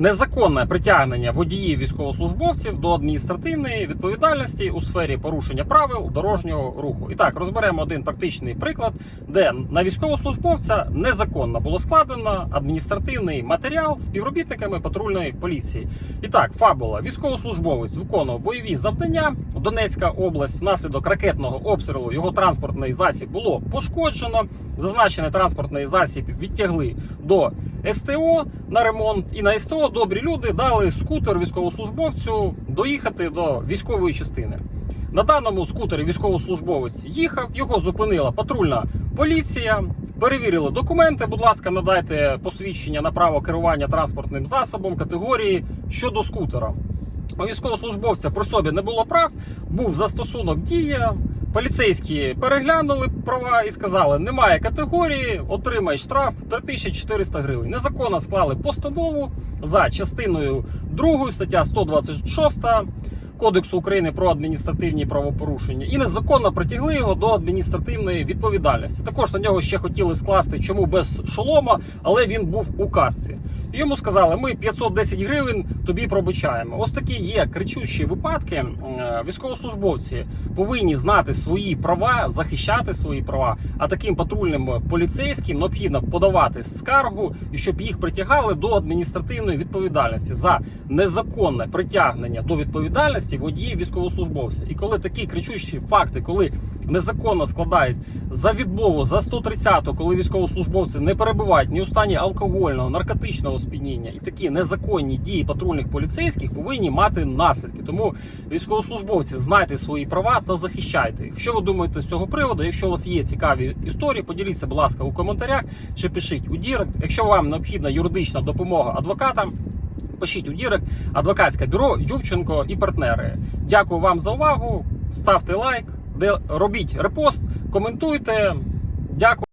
незаконне притягнення водіїв військовослужбовців до адміністративної відповідальності у сфері порушення правил дорожнього руху. І так розберемо один практичний приклад, де на військовослужбовця незаконно було складено адміністративний матеріал співробітниками патрульної поліції. І так, фабула військовослужбовець виконував бойові завдання. Донецька область внаслідок ракетного обстрілу його транспортний засіб було пошкоджено. Зазначений транспортний засіб відтягли до СТО на ремонт, і на СТО добрі люди дали скутер військовослужбовцю доїхати до військової частини. На даному скутері військовослужбовець їхав, його зупинила патрульна поліція. Перевірили документи. Будь ласка, надайте посвідчення на право керування транспортним засобом категорії щодо скутера. У військовослужбовця при собі не було прав, був застосунок дія. Поліцейські переглянули права і сказали: немає категорії, отримай штраф 3400 гривень. Незаконно склали постанову за частиною 2 стаття 126 Кодексу України про адміністративні правопорушення і незаконно притягли його до адміністративної відповідальності. Також на нього ще хотіли скласти, чому без шолома, але він був у касці. Йому сказали: ми 510 гривень тобі пробачаємо. Ось такі є кричущі випадки. Е, Військовослужбовці повинні знати свої права, захищати свої права. А таким патрульним поліцейським необхідно подавати скаргу і щоб їх притягали до адміністративної відповідальності за незаконне притягнення до відповідальності водіїв військовослужбовців. І коли такі кричущі факти, коли незаконно складають за відмову за 130 коли військовослужбовці не перебувають ні у стані алкогольного, наркотичного сп'яніння, і такі незаконні дії патрульних поліцейських повинні мати наслідки. Тому військовослужбовці знайте свої права та захищайте їх. Що ви думаєте з цього приводу? Якщо у вас є цікаві історії, поділіться, будь ласка, у коментарях чи пишіть у Дірект. Якщо вам необхідна юридична допомога адвокатам. Пишіть у Дірект, адвокатське бюро Ювченко і партнери. Дякую вам за увагу. Ставте лайк, де робіть репост, коментуйте. Дякую.